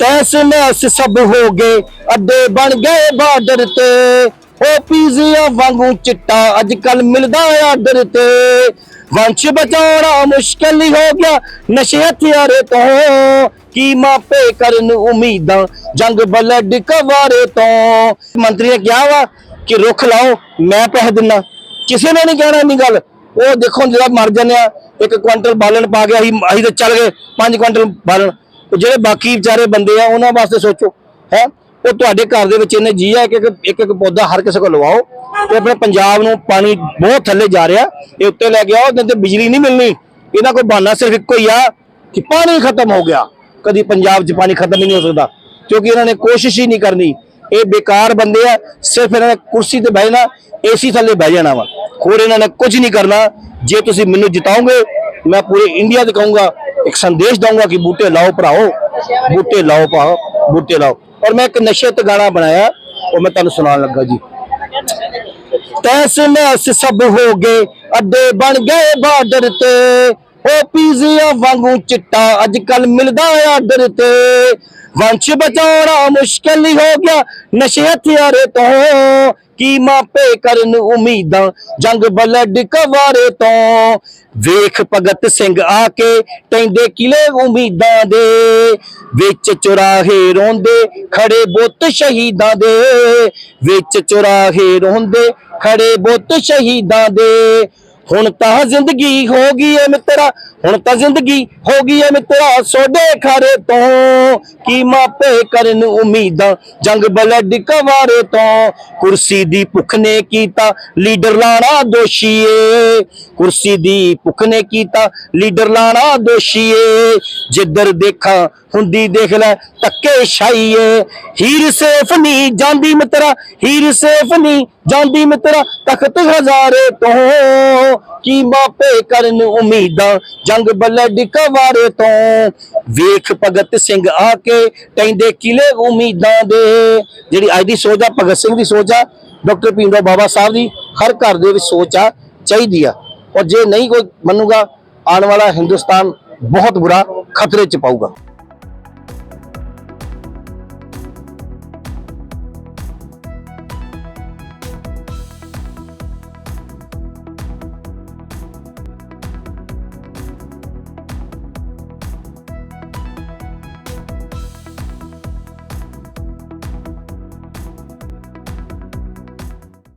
ਤੈਸ mess ਸਭ ਹੋ ਗਏ ਅੱਡੇ ਬਣ ਗਏ ਬਾਰਡਰ ਤੇ। ਉਹ ਪੀਜ਼ੀਆ ਵਾਂਗੂ ਚਿੱਟਾ ਅੱਜ ਕੱਲ ਮਿਲਦਾ ਆਰਡਰ ਤੇ। ਵੰਸ਼ ਬਚਾਉਣਾ ਮੁਸ਼ਕਲ ਹੀ ਹੋ ਗਿਆ, ਨਸ਼ੇ ਹਥਿਆਰੇ ਤੋਂ। ਕੀ ਮਾਪੇ ਕਰਨ ਉਮੀਦਾਂ, ਜੰਗ ਬਲੱਡ ਕਵਾਰੇ ਤੋਂ। ਮੰਤਰੀ ਨੇ ਕਿਹਾ ਵਾ ਕਿ ਰੁੱਖ ਲਾਓ, ਮੈਂ ਪੈਸੇ ਦਿੰਨਾ ਕਿਸੇ ਨੇ ਨਹੀਂ ਕਹਿਣਾ ਨਹੀਂ ਗੱਲ। ਉਹ ਦੇਖੋ ਜਿਹੜਾ ਮਰ ਜਾਂਦੇ ਆ, ਇੱਕ ਕੁਇੰਟਲ ਬਾਲਣ ਪਾ ਗਿਆ, ਅਸੀਂ ਅਸੀਂ ਤੇ ਚੱਲ ਗਏ 5 ਕੁਇੰਟਲ ਬਾਲਣ। ਉਹ ਜਿਹੜੇ ਬਾਕੀ ਵਿਚਾਰੇ ਬੰਦੇ ਆ, ਉਹਨਾਂ ਵਾਸਤੇ ਸੋਚੋ, ਹੈ? ਉਹ ਤੁਹਾਡੇ ਘਰ ਦੇ ਵਿੱਚ ਇਹਨੇ ਜੀ ਆ ਕਿ ਇੱਕ ਇੱਕ ਪੌਦਾ ਹਰ ਕਿਸੇ ਕੋਲ ਲਵਾਓ ਤੇ ਆਪਣੇ ਪੰਜਾਬ ਨੂੰ ਪਾਣੀ ਬਹੁਤ ਥੱਲੇ ਜਾ ਰਿਹਾ, ਇਹ ਉੱਤੇ ਲੈ ਕੇ ਆਓ ਨਹੀਂ ਤੇ ਬਿਜਲੀ ਨਹੀਂ ਮਿਲਣੀ। ਇਹਦਾ ਕੋਈ ਬਹਾਨਾ ਸਿਰਫ ਇੱਕੋ ਹੀ ਆ ਕਿ ਪਾਣੀ ਖਤਮ ਹੋ ਗਿਆ। ਕਦੀ ਪੰਜਾਬ 'ਚ ਪਾਣੀ ਖਤਮ ਹੀ ਨਹੀਂ ਹੋ ਸਕਦਾ, ਕਿਉਂਕਿ ਇਹਨਾਂ ਨੇ ਕੋਸ਼ਿਸ਼ ਹੀ ਨਹੀਂ ਕਰਨੀ। ਇਹ ਬੇਕਾਰ ਬੰਦੇ ਆ, ਸਿਰਫ ਇਹਨਾਂ ਨੇ ਕੁਰਸੀ ਤੇ ਬਹਿਣਾ ਏਸੀ ਥੱਲੇ ਬਹਿ ਜਾਣਾ ਵਾ। ਹੋਰ ਇਹਨਾਂ ਨੇ ਕੁਝ ਨਹੀਂ ਕਰਨਾ। ਜੇ ਤੁਸੀਂ ਮੈਨੂੰ ਜਿਤਾਓਗੇ, ਮੈਂ ਪੂਰੇ ਇੰਡੀਆ ਤੇ ਕਹੂੰਗਾ ਇੱਕ ਸੰਦੇਸ਼ ਦਊਂਗਾ ਕਿ ਬੂਟੇ ਲਾਓ ਭਰਾਓ, ਬੂਟੇ ਲਾਓ ਭਾਓ, ਬੂਟੇ ਲਾਓ। ਔਰ ਮੈਂ ਇੱਕ ਨਸ਼ੇ ਤੇ ਗਾਣਾ ਬਣਾਇਆ, ਉਹ ਮੈਂ ਤੁਹਾਨੂੰ ਸੁਣਾਉਣ ਲੱਗਾ ਜੀ। ਤੈਸ ਮੈਸ ਸਭ ਹੋ ਗਏ, ਅੱਡੇ ਬਣ ਗਏ ਬਾਰਡਰ ਤੇ। ਉਹ ਪੀਜ਼ੀਆ ਵਾਂਗੂ ਚਿੱਟਾ ਅੱਜ ਕੱਲ ਮਿਲਦਾ ਆਦਰ ਤੇ। ਵੰਸ਼ ਬਚਾਉਣਾ ਮੁਸ਼ਕਲ ਹੀ ਹੋ ਗਿਆ, ਨਸ਼ੇ ਹਥਿਆਰੇ ਤੋਂ ਕੀ ਮਾਪੇ ਕਰਨ ਉਮੀਦਾਂ? ਜੰਗ ਬਲੱਡ ਕਵਾਰੇ ਤੋਂ। ਵੇਖ ਭਗਤ ਸਿੰਘ ਆ ਕੇ ਟੈਂਦੇ ਕਿਲੇ ਉਮੀਦਾਂ ਦੇ। ਵਿੱਚ ਚੁਰਾਹੇ ਰੋਂਦੇ, ਖੜੇ ਬੁੱਤ ਸ਼ਹੀਦਾਂ ਦੇ। ਵਿੱਚ ਚੁਰਾਹੇ ਰੋਂਦੇ, ਖੜੇ ਬੁੱਤ ਸ਼ਹੀਦਾਂ ਦੇ। ਹੁਣ ਤਾਂ ਜ਼ਿੰਦਗੀ ਹੋ ਗਈ ਏ ਮਿੱਤਰਾ, ਹੁਣ ਤਾਂ ਜ਼ਿੰਦਗੀ ਹੋ ਗਈ ਏ ਮਿੱਤਰਾ, ਸੋਡੇ ਖਾਰੇ ਤੋਂ ਕੀ ਮਾਪੇ ਕਰਨ ਉਮੀਦਾਂ, ਜੰਗ ਬਲੱਡ ਕਵਾਰੇ ਤੋਂ। ਕੁਰਸੀ ਦੀ ਭੁੱਖ ਨੇ ਕੀਤਾ, ਲੀਡਰ ਲਾਣਾ ਦੋਸ਼ੀ ਏ ਕੁਰਸੀ ਦੀ ਭੁੱਖ ਨੇ ਕੀਤਾ, ਲੀਡਰ ਲਾਣਾ ਦੋਸ਼ੀ ਏ ਜਿੱਧਰ ਦੇਖਾਂ, ਹੁੰਦੀ ਦੇਖ ਲੈ, ਧੱਕੇ ਸ਼ਾਈ ਏ ਹੀਰ ਸੇਫ ਨਹੀਂ ਜਾਂਦੀ ਮਿੱਤਰਾ, ਹੀਰ ਸੇਫ ਨਹੀਂ ਜਾਂਦੀ ਮਿੱਤਰਾ, ਤਖਤ ਹਜ਼ਾਰੇ ਤੋਂ। ਕੀ ਮਾਪੇ ਕਰਨ ਉਮੀਦਾਂ, ਜੰਗ ਬਲੱਡ ਕਵਾਰੇ ਤੋਂ। ਵੇਖ ਭਗਤ ਸਿੰਘ ਆ ਕੇ ਟੈਂਦੇ ਕਿਲੇ ਉਮੀਦਾਂ ਦੇ। ਜਿਹੜੀ ਅੱਜ ਦੀ ਸੋਚ ਆ, ਭਗਤ ਸਿੰਘ ਦੀ ਸੋਚ ਆ, ਡਾਕਟਰ ਭੀਮਰਾਓ ਬਾਬਾ ਸਾਹਿਬ ਦੀ ਹਰ ਘਰ ਦੇ ਵਿੱਚ ਸੋਚ ਆ, ਚਾਹੀਦੀ ਆ। ਔਰ ਜੇ ਨਹੀਂ ਕੋਈ ਮੰਨੂਗਾ, ਆਉਣ ਵਾਲਾ ਹਿੰਦੁਸਤਾਨ ਬਹੁਤ ਬੁਰਾ ਖਤਰੇ ਚ ਪਾਊਗਾ।